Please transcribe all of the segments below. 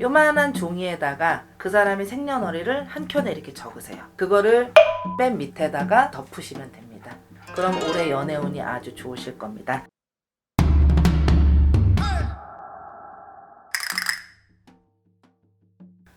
요만한 종이에다가 그 사람의 생년월일을 한 켠에 이렇게 적으세요. 그거를 맨 밑에다가 덮으시면 됩니다. 그럼 올해 연애운이 아주 좋으실 겁니다.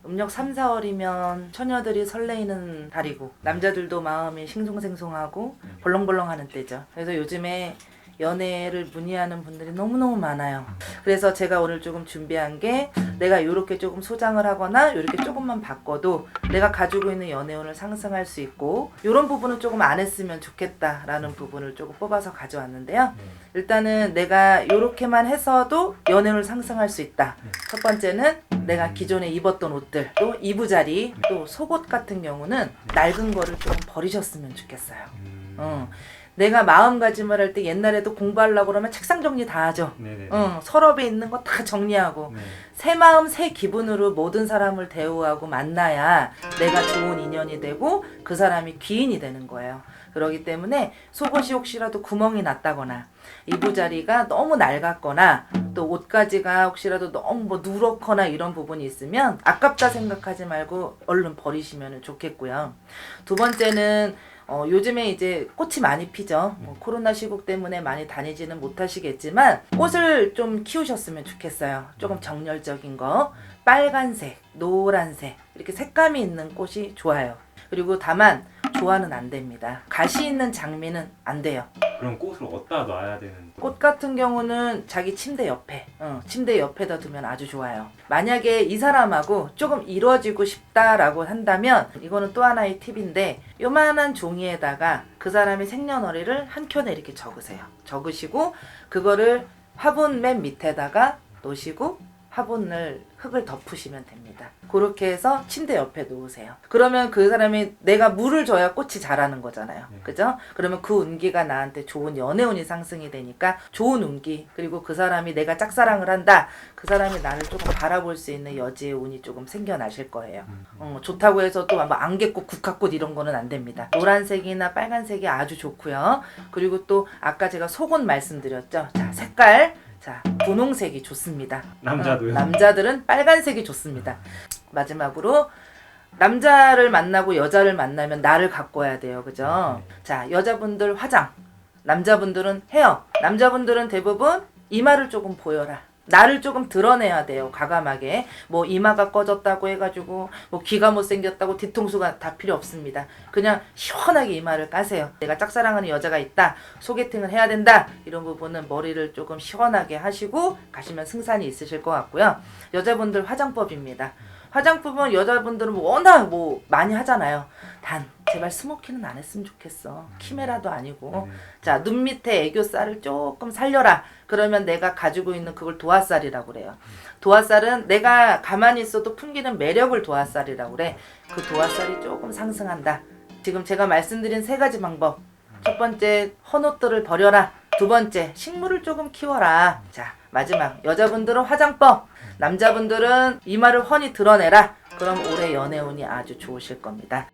음력 3, 4월이면 처녀들이 설레이는 달이고 남자들도 마음이 싱숭생숭하고 벌렁벌렁하는 때죠. 그래서 요즘에 연애를 문의하는 분들이 너무너무 많아요. 그래서 제가 오늘 조금 준비한 게 내가 이렇게 조금 소장을 하거나 이렇게 조금만 바꿔도 내가 가지고 있는 연애운을 상승할 수 있고 이런 부분은 조금 안 했으면 좋겠다라는 부분을 조금 뽑아서 가져왔는데요. 일단은 내가 이렇게만 해서도 연애운을 상승할 수 있다. 첫 번째는 내가 기존에 입었던 옷들 또 이부자리 또 속옷 같은 경우는 낡은 거를 좀 버리셨으면 좋겠어요. 음. 어. 내가 마음가짐을 할 때 옛날에도 공부하려고 그러면 책상 정리 다 하죠. 네네. 응, 서랍에 있는 거 다 정리하고 네. 새 마음 새 기분으로 모든 사람을 대우하고 만나야 내가 좋은 인연이 되고 그 사람이 귀인이 되는 거예요. 그러기 때문에 속옷이 혹시라도 구멍이 났다거나 이부자리가 너무 낡았거나 또 옷가지가 혹시라도 너무 뭐 누렇거나 이런 부분이 있으면 아깝다 생각하지 말고 얼른 버리시면 좋겠고요. 두 번째는 어, 요즘에 이제 꽃이 많이 피죠. 뭐 코로나 시국 때문에 많이 다니지는 못하시겠지만 꽃을 좀 키우셨으면 좋겠어요. 조금 정열적인 거, 빨간색, 노란색 이렇게 색감이 있는 꽃이 좋아요. 그리고 다만 조화는 안 됩니다. 가시 있는 장미는 안 돼요. 그럼 꽃을 어디다 놔야 되는? 꽃 같은 경우는 자기 침대 옆에, 어, 침대 옆에다 두면 아주 좋아요. 만약에 이 사람하고 조금 이루어지고 싶다라고 한다면 이거는 또 하나의 팁인데 요만한 종이에다가 그 사람의 생년월일을 한 켠에 이렇게 적으세요. 적으시고 그거를 화분 맨 밑에다가 놓으시고 화분을 흙을 덮으시면 됩니다. 그렇게 해서 침대 옆에 놓으세요. 그러면 그 사람이 내가 물을 줘야 꽃이 자라는 거잖아요. 네. 그죠? 그러면 그 운기가 나한테 좋은 연애운이 상승이 되니까 좋은 운기 그리고 그 사람이 내가 짝사랑을 한다. 그 사람이 나를 조금 바라볼 수 있는 여지의 운이 조금 생겨나실 거예요. 음. 어, 좋다고 해서 또뭐 안개꽃, 국화꽃 이런 거는 안 됩니다. 노란색이나 빨간색이 아주 좋고요. 그리고 또 아까 제가 속옷 말씀드렸죠. 자, 색깔. 자, 분홍색이 좋습니다. 남자도요? 어, 남자들은 빨간색이 좋습니다. 마지막으로 남자를 만나고 여자를 만나면 나를 갖고 와야 돼요. 그죠? 자, 여자분들 화장, 남자분들은 헤어, 남자분들은 대부분 이마를 조금 보여라. 나를 조금 드러내야 돼요. 과감하게. 뭐 이마가 꺼졌다고 해가지고 뭐 귀가 못생겼다고 뒤통수가 다 필요 없습니다. 그냥 시원하게 이마를 까세요. 내가 짝사랑하는 여자가 있다. 소개팅을 해야 된다. 이런 부분은 머리를 조금 시원하게 하시고 가시면 승산이 있으실 것 같고요. 여자분들 화장법입니다. 화장법은 여자분들은 뭐 워낙 뭐 많이 하잖아요. 단 제발 스모키는 안 했으면 좋겠어. 키메라도 아니고. 네. 자, 눈 밑에 애교살을 조금 살려라. 그러면 내가 가지고 있는 그걸 도화살이라고 그래요. 도화살은 내가 가만히 있어도 풍기는 매력을 도화살이라고 그래. 그 도화살이 조금 상승한다. 지금 제가 말씀드린 세 가지 방법. 첫 번째, 헌옷들을 버려라. 두 번째, 식물을 조금 키워라. 자, 마지막, 여자분들은 화장법. 남자분들은 이마를 훤히 드러내라. 그럼 올해 연애운이 아주 좋으실 겁니다.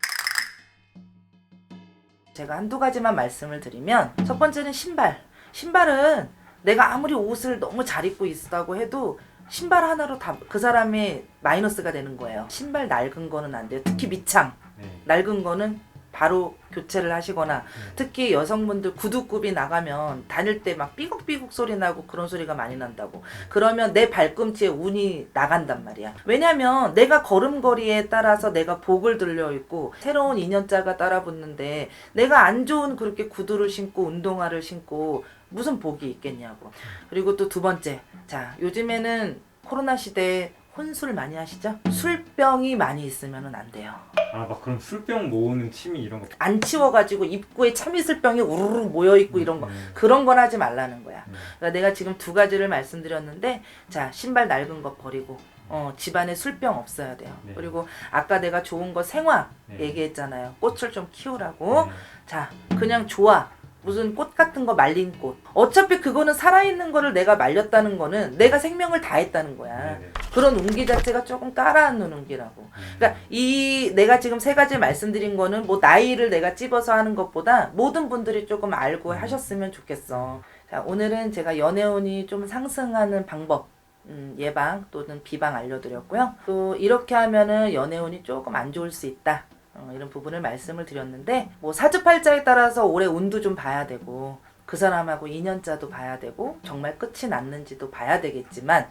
제가 한두 가지만 말씀을 드리면 첫 번째는 신발. 신발은 내가 아무리 옷을 너무 잘 입고 있다고 해도 신발 하나로 다 그 사람이 마이너스가 되는 거예요. 신발 낡은 거는 안 돼요. 특히 밑창. 네. 낡은 거는 바로 교체를 하시거나 특히 여성분들 구두굽이 나가면 다닐 때 막 삐걱삐걱 소리 나고 그런 소리가 많이 난다고. 그러면 내 발꿈치에 운이 나간단 말이야. 왜냐면 내가 걸음걸이에 따라서 내가 복을 들려 있고 새로운 인연자가 따라 붙는데 내가 안 좋은 그렇게 구두를 신고 운동화를 신고 무슨 복이 있겠냐고. 그리고 또 두 번째. 자 요즘에는 코로나 시대에 혼술 많이 하시죠? 술병이 많이 있으면 안 돼요 아, 막 그럼 술병 모으는 취미 이런 거. 안 치워가지고 입구에 참이슬병이 우르르 모여있고 이런 거 음. 그런 건 하지 말라는 거야 음. 그러니까 내가 지금 두 가지를 말씀드렸는데 자 신발 낡은 거 버리고 어, 집안에 술병 없어야 돼요 네. 그리고 아까 내가 좋은 거 생화 네. 얘기했잖아요 꽃을 좀 키우라고 네. 자 그냥 좋아 무슨 꽃 같은 거 말린 꽃 어차피 그거는 살아있는 거를 내가 말렸다는 거는 내가 생명을 다했다는 거야 네, 네. 그런 운기 자체가 조금 깔아앉는 운기라고 음. 그러니까 이 내가 지금 세 가지 말씀드린 거는 뭐 나이를 내가 찝어서 하는 것보다 모든 분들이 조금 알고 하셨으면 좋겠어. 자, 오늘은 제가 연애운이 좀 상승하는 방법 음, 예방 또는 비방 알려드렸고요. 또 이렇게 하면은 연애운이 조금 안 좋을 수 있다. 어, 이런 부분을 말씀을 드렸는데 뭐 사주팔자에 따라서 올해 운도 좀 봐야 되고 그 사람하고 인연자도 봐야 되고 정말 끝이 났는지도 봐야 되겠지만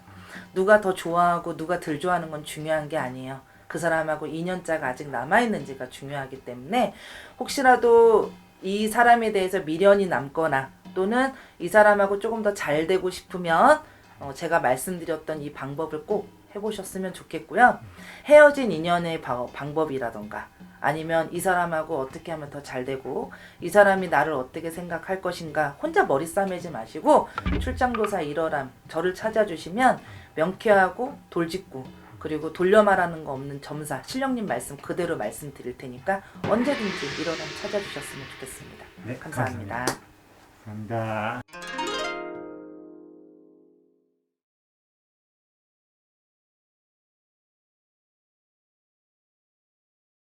누가 더 좋아하고 누가 덜 좋아하는 건 중요한 게 아니에요. 그 사람하고 인연자가 아직 남아있는지가 중요하기 때문에 혹시라도 이 사람에 대해서 미련이 남거나 또는 이 사람하고 조금 더 잘 되고 싶으면 어, 제가 말씀드렸던 이 방법을 꼭 해보셨으면 좋겠고요. 헤어진 인연의 바- 방법이라던가 아니면 이 사람하고 어떻게 하면 더 잘 되고 이 사람이 나를 어떻게 생각할 것인가 혼자 머리 싸매지 마시고 출장도사 일어람 저를 찾아주시면 명쾌하고 돌직구 그리고 돌려 말하는 거 없는 점사 실령님 말씀 그대로 말씀드릴 테니까 언제든지 일어람 찾아주셨으면 좋겠습니다. 네, 감사합니다. 감사합니다.